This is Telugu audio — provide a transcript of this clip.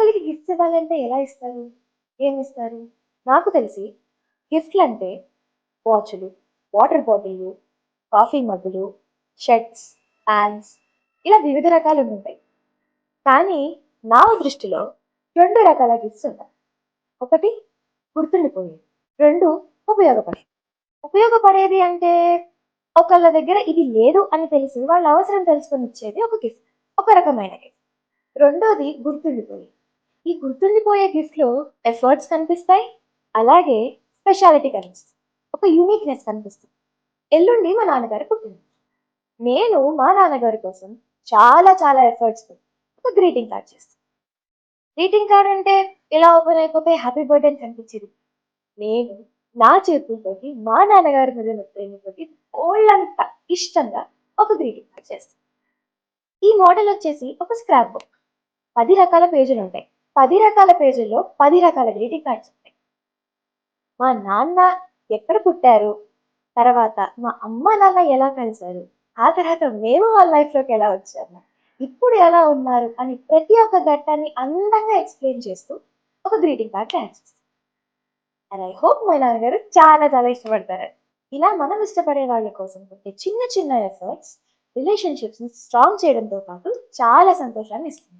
ఒకరికి గిఫ్ట్స్ ఇవ్వాలంటే ఎలా ఇస్తారు? ఏమిస్తారు నాకు తెలిసి గిఫ్ట్లు అంటే వాచ్లు వాటర్ బాటిళ్ళు కాఫీ మగ్గులు షర్ట్స్ ప్యాంట్స్ ఇలా వివిధ రకాలు ఉంటాయి. కానీ నా దృష్టిలో రెండు రకాల గిఫ్ట్స్ ఉంటాయి. ఒకటి గుర్తుండిపోయేది రెండు ఉపయోగపడేది. ఉపయోగపడేది అంటే ఒకళ్ళ దగ్గర ఇది లేదు అని తెలిసి వాళ్ళ అవసరం తెలుసుకొని ఇచ్చేది ఒక గిఫ్ట్ ఒక రకమైన గిఫ్ట్. రెండోది గుర్తుండిపోయేది ఈ గుర్తుండిపోయే గిఫ్ట్లో ఎఫర్ట్స్ కనిపిస్తాయి అలాగే స్పెషాలిటీ కనిపిస్తుంది ఒక యూనిక్నెస్ కనిపిస్తుంది. ఎల్లుండి మా నాన్నగారు పుట్టింది. నేను మా నాన్నగారి కోసం చాలా చాలా ఎఫర్ట్స్ ఒక గ్రీటింగ్ కార్డ్ చేస్తాను. గ్రీటింగ్ కార్డ్ అంటే ఇలా ఓపెన్ అయిపోతే హ్యాపీ బర్త్డే అని కనిపించేది? నేను నా చేతులతోటి మా నాన్నగారి మీద ఉన్న ప్రేమతోటి ఓళ్ళంతా ఇష్టంగా ఒక గ్రీటింగ్ కార్డ్ చేస్తాను. ఈ మోడల్ వచ్చేసి ఒక స్క్రాప్ బుక్ పది రకాల పేజీలు ఉంటాయి. పది రకాల పేజీల్లో పది రకాల గ్రీటింగ్ కార్డ్స్ ఉంటాయి. మా నాన్న ఎక్కడ పుట్టారు? తర్వాత మా అమ్మ నాన్న ఎలా కలిశారు? ఆ తర్వాత మేము వాళ్ళ లైఫ్లోకి ఎలా వచ్చాము? ఇప్పుడు ఎలా ఉన్నారు? అని ప్రతి ఒక్క ఘట్టాన్ని అందంగా ఎక్స్ప్లెయిన్ చేస్తూ ఒక గ్రీటింగ్ కార్డ్ తయారు చేస్తాం. అండ్ ఐ హోప్ మా నాన్నగారు చాలా చాలా ఇష్టపడతారు. ఇలా మనం ఇష్టపడే వాళ్ళ కోసం పెట్టే చిన్న చిన్న ఎఫర్ట్స్ రిలేషన్షిప్స్ని స్ట్రాంగ్ చేయడంతో పాటు చాలా సంతోషాన్ని ఇస్తుంది.